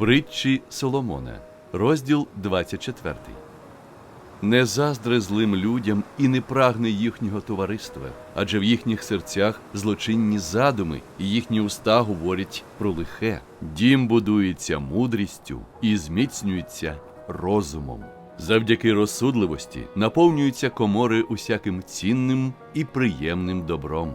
Притчі Соломона, розділ 24. Не заздри злим людям і не прагни їхнього товариства, адже в їхніх серцях злочинні задуми, і їхні уста говорять про лихе. Дім будується мудрістю і зміцнюється розумом. Завдяки розсудливості наповнюються комори усяким цінним і приємним добром.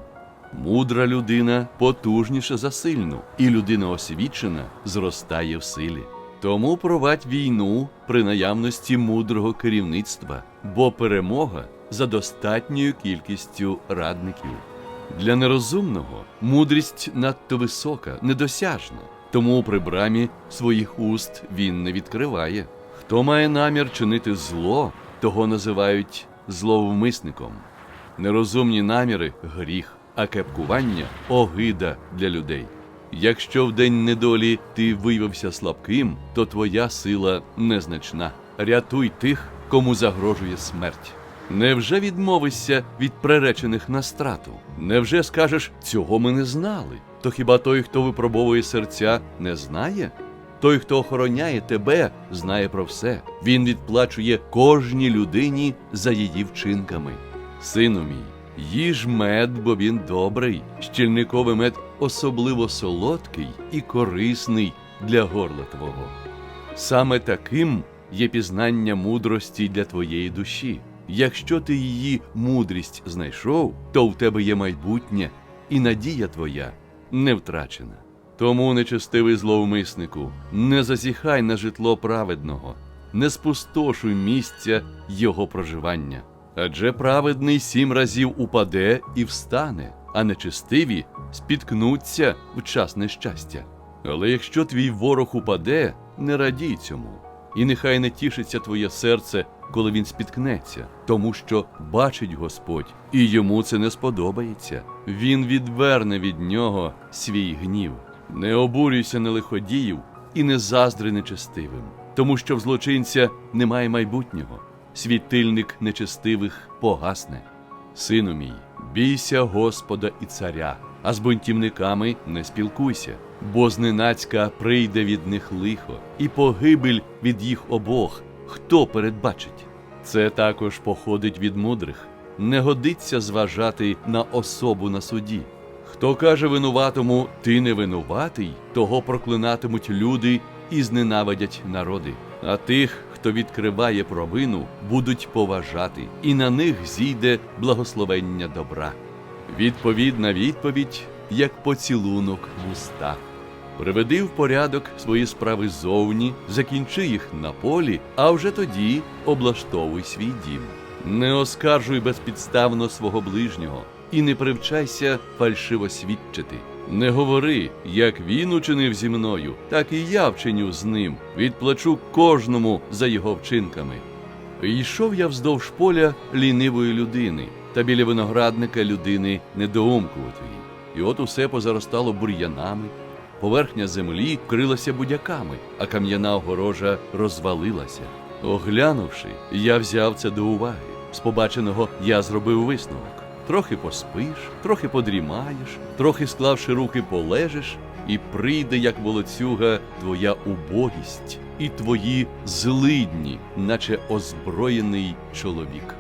Мудра людина потужніша за сильну, і людина освічена зростає в силі. Тому провадь війну при наявності мудрого керівництва, бо перемога за достатньою кількістю радників. Для нерозумного мудрість надто висока, недосяжна, тому при брамі своїх уст він не відкриває. Хто має намір чинити зло, того називають зловмисником. Нерозумні наміри гріх, а кепкування огида для людей. Якщо в день недолі ти виявився слабким, то твоя сила незначна. Рятуй тих, кому загрожує смерть. Невже відмовишся від приречених на страту? Невже скажеш, цього ми не знали? То хіба той, хто випробовує серця, не знає? Той, хто охороняє тебе, знає про все. Він відплачує кожній людині за її вчинками. Сину мій, їж мед, бо він добрий. Щільниковий мед особливо солодкий і корисний для горла твого. Саме таким є пізнання мудрості для твоєї душі. Якщо ти її мудрість знайшов, то в тебе є майбутнє, і надія твоя не втрачена. Тому, нечестивий зловмиснику, не зазіхай на житло праведного, не спустошуй місця його проживання. Адже праведний сім разів упаде і встане, а нечестиві спіткнуться в час нещастя. Але якщо твій ворог упаде, не радій цьому, і нехай не тішиться твоє серце, коли він спіткнеться, тому що бачить Господь, і йому це не сподобається. Він відверне від нього свій гнів. Не обурюйся на лиходіїв і не заздри нечестивим, тому що в злочинця немає майбутнього, світильник нечестивих погасне. Сину мій, бійся Господа і царя, а з бунтівниками не спілкуйся, бо зненацька прийде від них лихо, і погибель від їх обох, хто передбачить. Це також походить від мудрих, не годиться зважати на особу на суді. Хто каже винуватому, ти не винуватий, того проклинатимуть люди і зненавидять народи. А тих, хто відкриває провину, будуть поважати, і на них зійде благословення добра. Відповідна відповідь, як поцілунок в устах. Приведи в порядок свої справи зовні, закінчи їх на полі, а вже тоді облаштовуй свій дім. Не оскаржуй безпідставно свого ближнього і не привчайся фальшиво свідчити. Не говори, як він учинив зі мною, так і я вчиню з ним, відплачу кожному за його вчинками. Йшов я вздовж поля лінивої людини, та біля виноградника людини недоумкуватої. І от усе позаростало бур'янами, поверхня землі вкрилася будяками, а кам'яна огорожа розвалилася. Оглянувши, я взяв це до уваги. З побаченого я зробив висновок. Трохи поспиш, трохи подрімаєш, трохи склавши руки, полежиш, і прийде, як волоцюга, твоя убогість і твої злидні, наче озброєний чоловік.